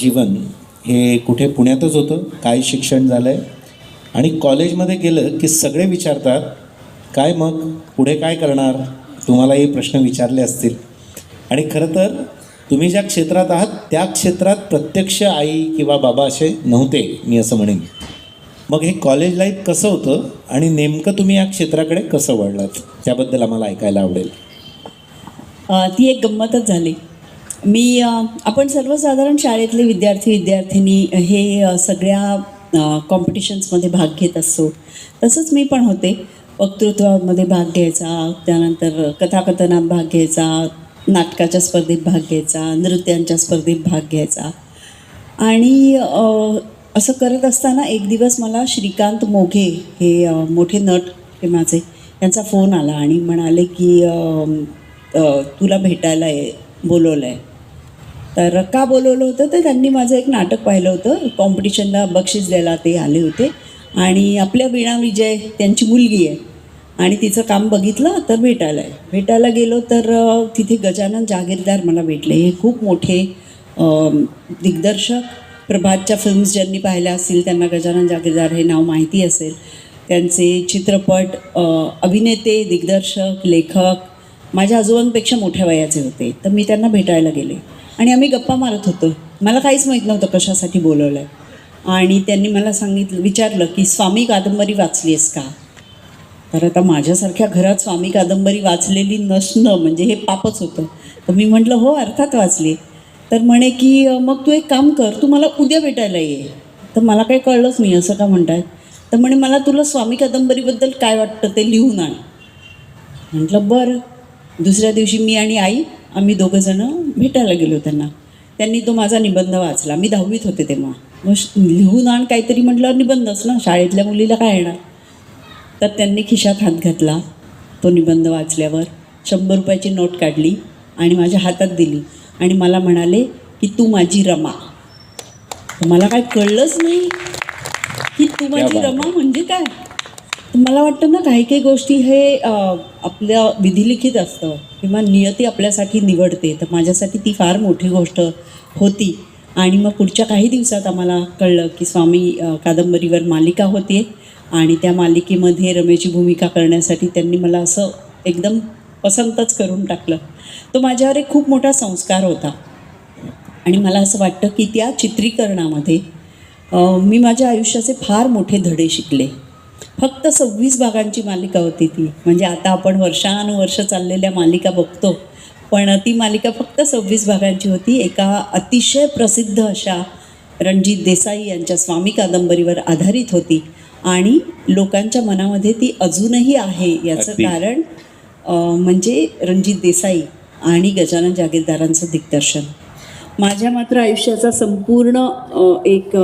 जीवन हे कुठे पुण्यातच होतं काय शिक्षण झालं आहे आणि कॉलेजमध्ये गेलं की सगळे विचारतात काय मग पुढे काय करणार? तुम्हालाही प्रश्न विचारले असतील. आणि खरं तर तुम्ही ज्या क्षेत्रात आहात त्या क्षेत्रात प्रत्यक्ष आई किंवा बाबा असे नव्हते मी असं म्हणेन. मग हे कॉलेज लाईफ कसं होतं आणि नेमकं तुम्ही या क्षेत्राकडे कसं वळलात त्याबद्दल आम्हाला ऐकायला आवडेल. ती एक गंमतच झाली. मी आपण सर्वसाधारण शाळेतले विद्यार्थी विद्यार्थिनी हे सगळ्या कॉम्पिटिशन्समध्ये भाग घेत असतो. तसंच मी पण होते. वक्तृत्वामध्ये भाग घ्यायचा त्यानंतर कथाकथनात भाग घ्यायचा नाटकाच्या स्पर्धेत भाग घ्यायचा नृत्यांच्या स्पर्धेत भाग घ्यायचा. आणि असं करत असताना एक दिवस मला श्रीकांत मोघे हे मोठे नट हे माझे यांचा फोन आला आणि म्हणाले की तुला भेटायला आहे बोलवलं आहे तर का बोलवलं होतं? तर त्यांनी माझं एक नाटक पाहिलं होतं. कॉम्पिटिशनला बक्षीस द्यायला ते आले होते. आणि आपल्या वीणा विजय त्यांची मुलगी आहे. आणि तिचं काम बघितलं तर भेटायला आहे भेटायला गेलो तर तिथे गजानन जागीरदार मला भेटले. हे खूप मोठे दिग्दर्शक. प्रभातच्या फिल्म्स ज्यांनी पाहिल्या असतील त्यांना गजानन जागीरदार हे नाव माहिती असेल. त्यांचे चित्रपट अभिनेते दिग्दर्शक लेखक माझ्या आजोबांपेक्षा मोठ्या वयाचे होते. तर मी त्यांना भेटायला गेले. आणि आम्ही गप्पा मारत होतो. मला काहीच माहीत नव्हतं कशासाठी बोलवलं आहे आणि त्यांनी मला सांगितलं विचारलं की स्वामी कादंबरी वाचली आहेस का? तर आता माझ्यासारख्या घरात स्वामी कादंबरी वाचलेली नसणं म्हणजे हे पापच होतं. तर मी म्हटलं हो अर्थात वाचली. तर म्हणे की मग तू एक काम कर तू मला उद्या भेटायला ये. तर मला काही कळलंच नाही असं का म्हणताय? तर म्हणे मला तुला स्वामी कादंबरीबद्दल काय वाटतं ते लिहून आण. म्हटलं बरं. दुसऱ्या दिवशी मी आणि आई आम्ही दोघंजणं भेटायला गेलो त्यांना. त्यांनी तो माझा निबंध वाचला. मी दहावीत होते तेव्हा. मग लिहून आण काहीतरी म्हटलं निबंधच ना शाळेतल्या मुलीला काय येणार? तर त्यांनी खिशात हात घातला. तो निबंध वाचल्यावर शंभर रुपयाची नोट काढली आणि माझ्या हातात दिली आणि मला म्हणाले की तू माझी रमा. मला काय कळलंच नाही की तू माझी. रमा म्हणजे काय? मला वाटतं ना काही काही गोष्टी हे आपल्या विधिलिखित असतं किंवा नियती आपल्यासाठी निवडते. तर माझ्यासाठी ती फार मोठी गोष्ट होती. आणि मग पुढच्या काही दिवसात आम्हाला कळलं की स्वामी कादंबरीवर मालिका होते. आणि त्या मालिकेमध्ये रमेशची भूमिका करण्यासाठी त्यांनी मला असं एकदम पसंतच करून टाकलं. तो माझ्यावर एक खूप मोठा संस्कार होता. आणि मला असं वाटतं की त्या चित्रीकरणामध्ये मी माझ्या आयुष्याचे फार मोठे धडे शिकले. फक्त सव्वीस भागांची मालिका होती ती. म्हणजे आता आपण वर्षानुवर्ष चाललेल्या मालिका बघतो पण ती मालिका फक्त सव्वीस भागांची होती. एका अतिशय प्रसिद्ध अशा रणजित देसाई यांच्या स्वामी कादंबरीवर आधारित होती. आणि लोकांच्या मनामध्ये ती अजूनही आहे याचं. कारण म्हणजे रणजित देसाई आणि गजानन जागीरदारांचं दिग्दर्शन. माझ्या मात्र आयुष्याचा संपूर्ण एक